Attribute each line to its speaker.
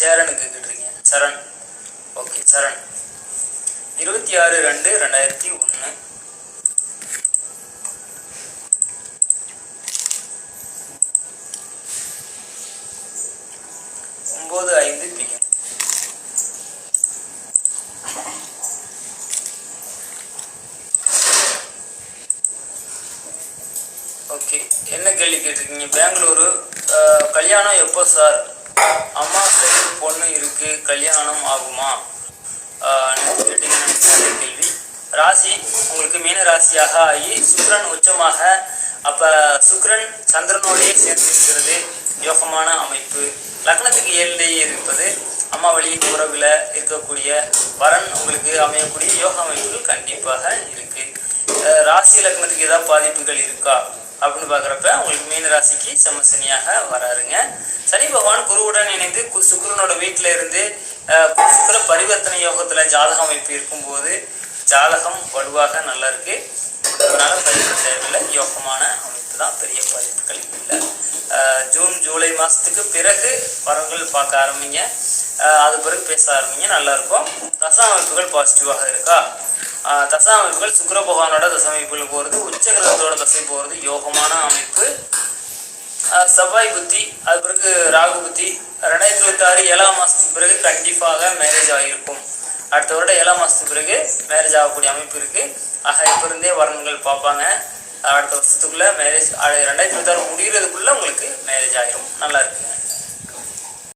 Speaker 1: சேரனுக்கு கேட்டுருங்க சரண். ஓகே சரண். இருபத்தி ஆறு ரெண்டு ரெண்டாயிரத்தி ஒன்று ஒம்பது ஐந்து பிஎம். ஓகே என்ன கேள்வி கேட்டிருக்கீங்க? பெங்களூரு கல்யாணம் எப்போ சார்? பொண்ணு கல்யாணம் ஆகுமா? கேள்வி. ராசி உங்களுக்கு மீன ராசியாக ஆகி சுக்ரன் உச்சமாக. அப்ப சுக்ரன் சந்திரனோடையே சேர்ந்திருக்கிறது யோகமான அமைப்பு. லக்னத்துக்கு ஏழிலேயே இருப்பது அம்மா வழி இருக்கக்கூடிய வரன் உங்களுக்கு அமையக்கூடிய யோக அமைப்புகள் கண்டிப்பாக இருக்குது ராசி லக்னத்துக்கு ஏதாவது பாதிப்புகள் இருக்கா அப்படின்னு பார்க்குறப்ப உங்களுக்கு மீன ராசிக்கு செம்மசனியாக வராருங்க. சனி பகவான் குருவுடன் இணைந்து கு- சுக்கிரனோட வீட்டில் இருந்து சுக்கர பரிவர்த்தனை யோகத்தில் ஜாதக அமைப்பு இருக்கும்போது ஜாதகம் வலுவாக நல்லா இருக்கு. அதனால பயப்பட தேவையில்லை. யோகமான அமைப்பு தான். பெரிய பாதிப்புகள் இல்லை. ஜூன் ஜூலை மாதத்துக்கு பிறகு வரங்கள் பார்க்க ஆரம்பிங்க. அது பிறகு பேச ஆரம்பிங்க. நல்லா இருக்கும். ரச அமைப்புகள் பாசிட்டிவாக இருக்கா? தசா அமைப்புகள் சுக்கர பகவானோட தசமைப்புகள் போகிறது உச்சகிரகத்தோட தசை போகிறது யோகமான அமைப்பு. செவ்வாய் புத்தி அது பிறகு ராகு புத்தி ரெண்டாயிரத்தி இருபத்தி ஆறு ஏழாம் மாதத்துக்கு பிறகு கண்டிப்பாக மேரேஜ் ஆகியிருக்கும். அடுத்த வருடம் ஏழாம் மாதத்துக்கு பிறகு மேரேஜ் ஆகக்கூடிய அமைப்பு இருக்குது ஆக இப்போ இருந்தே வரன்கள் பார்ப்பாங்க. அடுத்த வருஷத்துக்குள்ளே மேரேஜ் ரெண்டாயிரத்தி இருபத்தாறு முடிகிறதுக்குள்ளே உங்களுக்கு மேரேஜ் ஆகிரும். நல்லா இருக்குங்க.